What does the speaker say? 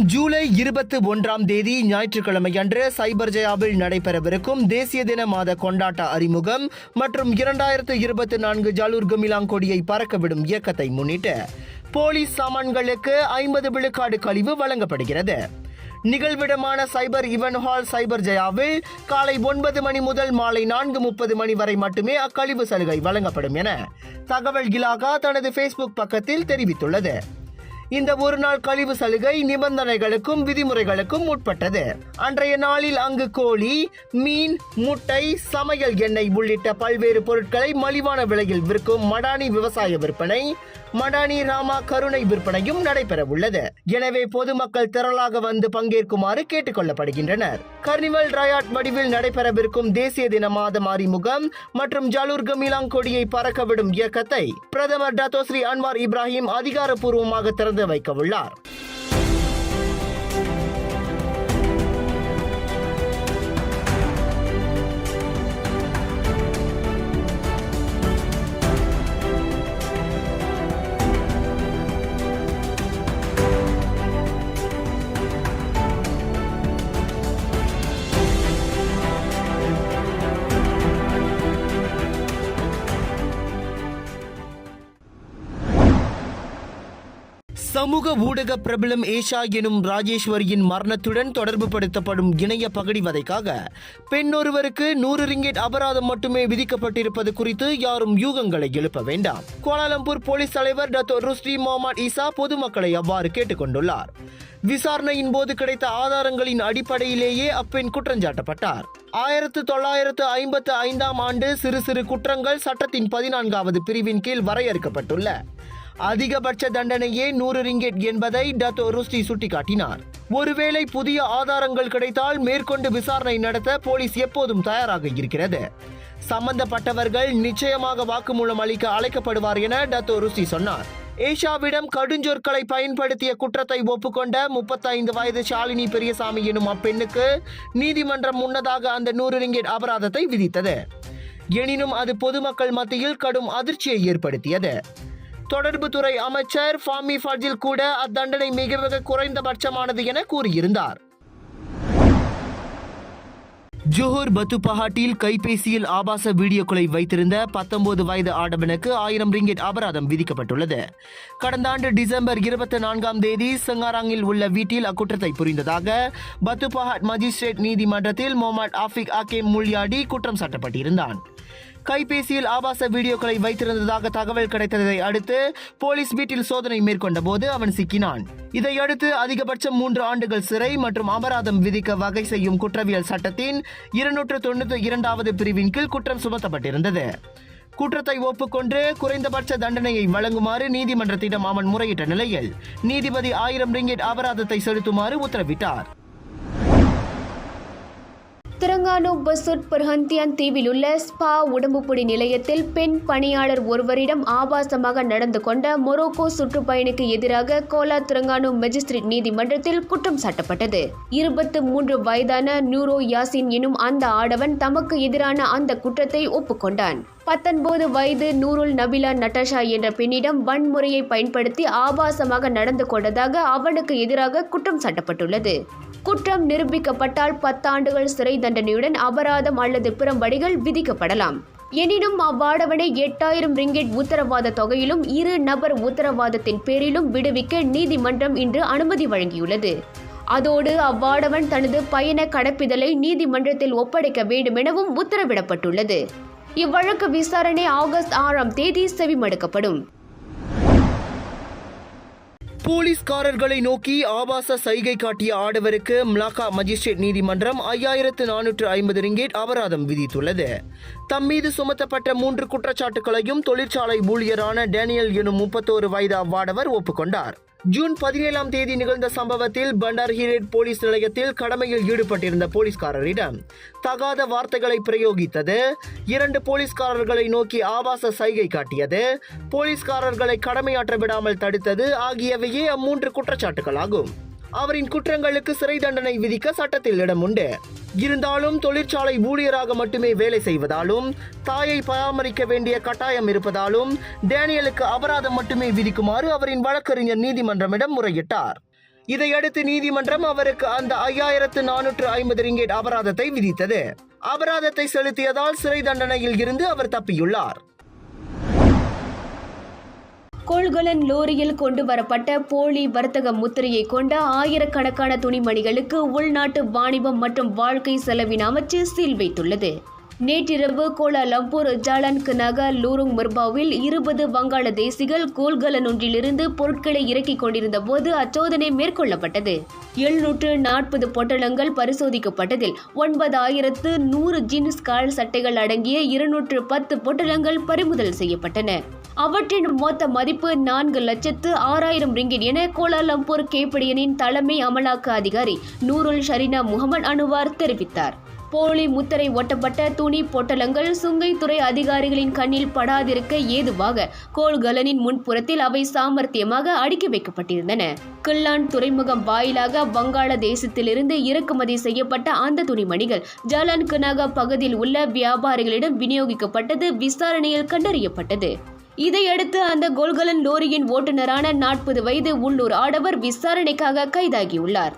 வரும் ஜூலை இருபத்தி ஒன்றாம் தேதி ஞாயிற்றுக்கிழமையன்று சைபர் ஜெயாவில் நடைபெறவிருக்கும் தேசிய தின மாத கொண்டாட்ட அறிமுகம் மற்றும் இரண்டாயிரத்து இருபத்தி நான்கு ஜாலூர் கமிலாங் கொடியை பறக்கவிடும் இயக்கத்தை முன்னிட்டு போலீஸ் சாமான்களுக்கு ஐம்பது விழுக்காடு கழிவு வழங்கப்படுகிறது. நிகழ்விடமான சைபர் இவன் ஹால் சைபர் ஜெயாவில் காலை ஒன்பது மணி முதல் மாலை நான்கு முப்பது மணி வரை மட்டுமே அக்கழிவு சலுகை வழங்கப்படும் என தகவல் இலாகா தனது ஃபேஸ்புக் பக்கத்தில் தெரிவித்துள்ளது. இந்த ஒரு நாள் கழிவு சலுகை நிபந்தனைகளுக்கும் விதிமுறைகளுக்கும் உட்பட்டது. அன்றைய நாளில் அங்கு கோழி மீன் முட்டை சமையல் எண்ணெய் உள்ளிட்ட பல்வேறு பொருட்களை மலிவான விலையில் விற்கும் மடானி விவசாய விற்பனை மடானி ராமா கருணை விற்பனையும் நடைபெற உள்ளது. எனவே பொதுமக்கள் திரளாக வந்து பங்கேற்குமாறு கேட்டுக் கொள்ளப்படுகின்றனர். கர்னிவல் ரயாட் வடிவில் நடைபெறவிருக்கும் தேசிய தின மாதம் அறிமுகம் மற்றும் ஜலூர் கமிலாங் கொடியை பறக்கவிடும் இயக்கத்தை பிரதமர் டத்தோஸ்ரீ அன்வார் இப்ராஹிம் அதிகாரப்பூர்வமாக திறந்து வைக்க உள்ளார் சமூக ஊடக பிரபலம் ஏஷா எனும் ராஜேஸ்வரியின் மரணத்துடன் தொடர்பு படுத்தப்படும் இணைய பகடிவதைக்காக பெண் ஒருவருக்கு நூறு ரிங்கெட் அபராதம் மட்டுமே விதிக்கப்பட்டிருப்பது குறித்து யாரும் யூகங்களை எழுப்ப வேண்டாம். கோலாலம்பூர் போலீஸ் தலைவர் டத்தோ ருஸ்டி மொஹமட் ஈசா பொதுமக்களை அவ்வாறு கேட்டுக்கொண்டுள்ளார். விசாரணையின் போது கிடைத்த ஆதாரங்களின் அடிப்படையிலேயே அப்பெண் குற்றஞ்சாட்டப்பட்டார் ஆயிரத்து தொள்ளாயிரத்து ஐம்பத்து ஐந்தாம் ஆண்டு சிறு சிறு குற்றங்கள் சட்டத்தின் பதினான்காவது பிரிவின் கீழ் வரையறுக்கப்பட்டுள்ள. அதிகபட்ச தண்டனையே நூறு ரிங்கெட் என்பதை டத்தோ ருஸ்டி சுட்டிக்காட்டினார். ஒருவேளை புதிய ஆதாரங்கள் கிடைத்தால் மேற்கொண்டு விசாரணை நடத்த போலீஸ் எப்போதும் தயாராக இருக்கிறது. சம்பந்தப்பட்டவர்கள் நிச்சயமாக வாக்குமூலம் அளிக்க அழைக்கப்படுவார் என டத்தோ ருசி சொன்னார். ஏஷாவிடம் கடுஞ்சொற்களை பயன்படுத்திய குற்றத்தை ஒப்புக்கொண்ட முப்பத்தைந்து வயது ஷாலினி பெரியசாமி எனும் அப்பெண்ணுக்கு நீதிமன்றம் முன்னதாக அந்த நூறு ரிங்கெட் அபராதத்தை விதித்தது. எனினும் அது பொதுமக்கள் மத்தியில் கடும் அதிர்ச்சியை ஏற்படுத்தியது. தொடர்புத்துறை அமைச்சர் ஃபாமி ஃபர்ஜில் கூட அத்தண்டனை மிக மிக குறைந்தபட்சமானது என கூறியிருந்தார். ஜோஹர் பத்துபஹாட்டில் கைபேசியில் ஆபாச வீடியோக்களை வைத்திருந்த பத்தொன்பது வயது ஆடவனுக்கு ஆயிரம் ரிங்கெட் அபராதம் விதிக்கப்பட்டுள்ளது. கடந்த ஆண்டு டிசம்பர் இருபத்தி நான்காம் தேதி செங்காராங்கில் உள்ள வீட்டில் அக்குற்றத்தை புரிந்ததாக பத்துபஹாட் மஜிஸ்ட்ரேட் நீதிமன்றத்தில் மொஹமட் ஆஃபிக் ஆகேம் முல்யாடி குற்றம் சாட்டப்பட்டிருந்தான். கைபேசியில் ஆபாச வீடியோக்களை வைத்திருந்ததாக தகவல் கிடைத்ததை அடுத்து போலீஸ் வீட்டில் சோதனை மேற்கொண்ட போது அவன் சிக்கினான். இதையடுத்து அதிகபட்சம் மூன்று ஆண்டுகள் சிறை மற்றும் அபராதம் விதிக்க வகை செய்யும் குற்றவியல் சட்டத்தின் இருநூற்று தொண்ணூற்றி இரண்டாவது பிரிவின் கீழ் குற்றம் சுமத்தப்பட்டிருந்தது. குற்றத்தை ஒப்புக்கொண்டு குறைந்தபட்ச தண்டனையை வழங்குமாறு நீதிமன்றத்திடம் அவன் முறையிட்ட நிலையில் நீதிபதி ஆயிரம் ரிங்கெட் அபராதத்தை செலுத்துமாறு உத்தரவிட்டார். திருங்கானு பசுட் பர்ஹந்தியான் தீவில் உள்ள ஸ்பா உடம்புப்பொடி நிலையத்தில் பெண் பணியாளர் ஒருவரிடம் ஆபாசமாக நடந்து கொண்ட மொரோக்கோ சுற்றுப்பயணிக்கு எதிராக கோலா திருங்கானு மெஜிஸ்ட்ரேட் நீதிமன்றத்தில் குற்றம் சாட்டப்பட்டது. இருபத்து மூன்று வயதான நியூரோ யாசின் எனும் அந்த ஆடவன் தமக்கு எதிரான அந்த குற்றத்தை ஒப்புக்கொண்டான். பத்தொன்பது வயது நூருல் நபிலா நட்டாஷா என்ற பெண்ணிடம் வன்முறையை பயன்படுத்தி ஆபாசமாக நடந்து கொண்டதாக அவனுக்கு எதிராக குற்றம் சாட்டப்பட்டுள்ளது. குற்றம் நிரூபிக்கப்பட்டால் பத்தாண்டுகள் சிறை தண்டனையுடன் அபராதம் அல்லது பிறம்படிகள் விதிக்கப்படலாம். எனினும் அவ்வாடவனை எட்டாயிரம் ரிங்கெட் உத்தரவாத தொகையிலும் இரு நபர் உத்தரவாதத்தின் பேரிலும் விடுவிக்க நீதிமன்றம் இன்று அனுமதி வழங்கியுள்ளது. அதோடு அவ்வாடவன் தனது பயண கடப்பிதழை நீதிமன்றத்தில் ஒப்படைக்க வேண்டுமெனவும் உத்தரவிடப்பட்டுள்ளது. இவ்வழக்கு விசாரணை ஆகஸ்ட் ஆறாம் தேதி செவிமடுக்கப்படும். போலீஸ்காரர்களை நோக்கி ஆபாச சைகை காட்டிய ஆடவருக்கு மிளாக்கா மஜிஸ்ட்ரேட் நீதிமன்றம் ஐயாயிரத்து நானூற்று ஐம்பது ரிங்கேட் அபராதம் விதித்துள்ளது. தம் மீது சுமத்தப்பட்ட மூன்று குற்றச்சாட்டுகளையும் தொழிற்சாலை ஊழியரான டேனியல் எனும் முப்பத்தோரு வயது அவ்வாடவர் ஒப்புக்கொண்டார். ஜூன் பதினேழாம் தேதி நிகழ்ந்த சம்பவத்தில் பண்டார் ஹீரேட் போலீஸ் நிலையத்தில் கடமையில் ஈடுபட்டிருந்த போலீஸ்காரரிடம் தகாத வார்த்தைகளை பிரயோகித்தது இரண்டு போலீஸ்காரர்களை நோக்கி ஆபாச சைகை காட்டியது போலீஸ்காரர்களை கடமையாற்ற விடாமல் தடுத்தது ஆகியவையே அம்மூன்று குற்றச்சாட்டுகளாகும். அவரின் குற்றங்களுக்கு சிறை தண்டனை விதிக்க சட்டத்தில் இடம் உண்டு. இருந்தாலும் தொழிற்சாலை ஊழியராக மட்டுமே வேலை செய்வதாலும் தாயை பராமரிக்க வேண்டிய கட்டாயம் இருப்பதாலும் டேனியலுக்கு அபராதம் மட்டுமே விதிக்குமாறு அவரின் வழக்கறிஞர் நீதிமன்றமிடம் முறையிட்டார். இதையடுத்து நீதிமன்றம் அவருக்கு அந்த ஐயாயிரத்து நானூற்று ஐம்பது ரிங்கேட் அபராதத்தை விதித்தது. அபராதத்தை செலுத்தியதால் சிறை தண்டனையில் இருந்து அவர் தப்பியுள்ளார். கொள்கலன் லோரியில் கொண்டு வரப்பட்ட போலி வர்த்தக முத்திரையை கொண்ட ஆயிரக்கணக்கான துணிமணிகளுக்கு உள்நாட்டு வாணிபம் மற்றும் வாழ்க்கை செலவின அமைச்சு சீல் வைத்துள்ளது. நேற்றிரவு கோலாலம்பூர் ஜாலன்க் நகர் லூருங் மர்பாவில் இருபது வங்காளதேசிகள் கோல்கலன் ஒன்றிலிருந்து பொருட்களை இறக்கிக் கொண்டிருந்த போது அச்சோதனை மேற்கொள்ளப்பட்டது. எழுநூற்று நாற்பது பொட்டலங்கள் பரிசோதிக்கப்பட்டதில் ஒன்பதாயிரத்து நூறு ஜீன்ஸ் கால் சட்டைகள் அடங்கிய இருநூற்று பத்து பொட்டலங்கள் பறிமுதல் செய்யப்பட்டன. அவற்றின் மொத்த மதிப்பு நான்கு லட்சத்து ஆறாயிரம் ரிங்கிட் என கோலாலம்பூர் கேப்படியனின் தலைமை அமலாக்க அதிகாரி நூருல் ஷரீனா முகமது அனுவார் தெரிவித்தார். போலி முத்திரை ஒட்டப்பட்ட துணி பொட்டலங்கள் சுங்கைத்துறை அதிகாரிகளின் கண்ணில் படாதிருக்க ஏதுவாக கோள்கலனின் முன்புறத்தில் அவை சாமர்த்தியமாக அடுக்கி வைக்கப்பட்டிருந்தன. கில்லான் துறைமுகம் வாயிலாக வங்காளதேசத்திலிருந்து இறக்குமதி செய்யப்பட்ட அந்த துணிமணிகள் ஜலான் கினகா பகுதியில் உள்ள வியாபாரிகளிடம் விநியோகிக்கப்பட்டது விசாரணையில் கண்டறியப்பட்டது. இதையடுத்து அந்த கோல்கலன் லோரியின் ஓட்டுநரான நாற்பது வயது உள்ளூர் ஆடவர் விசாரணைக்காக கைதாகியுள்ளார்.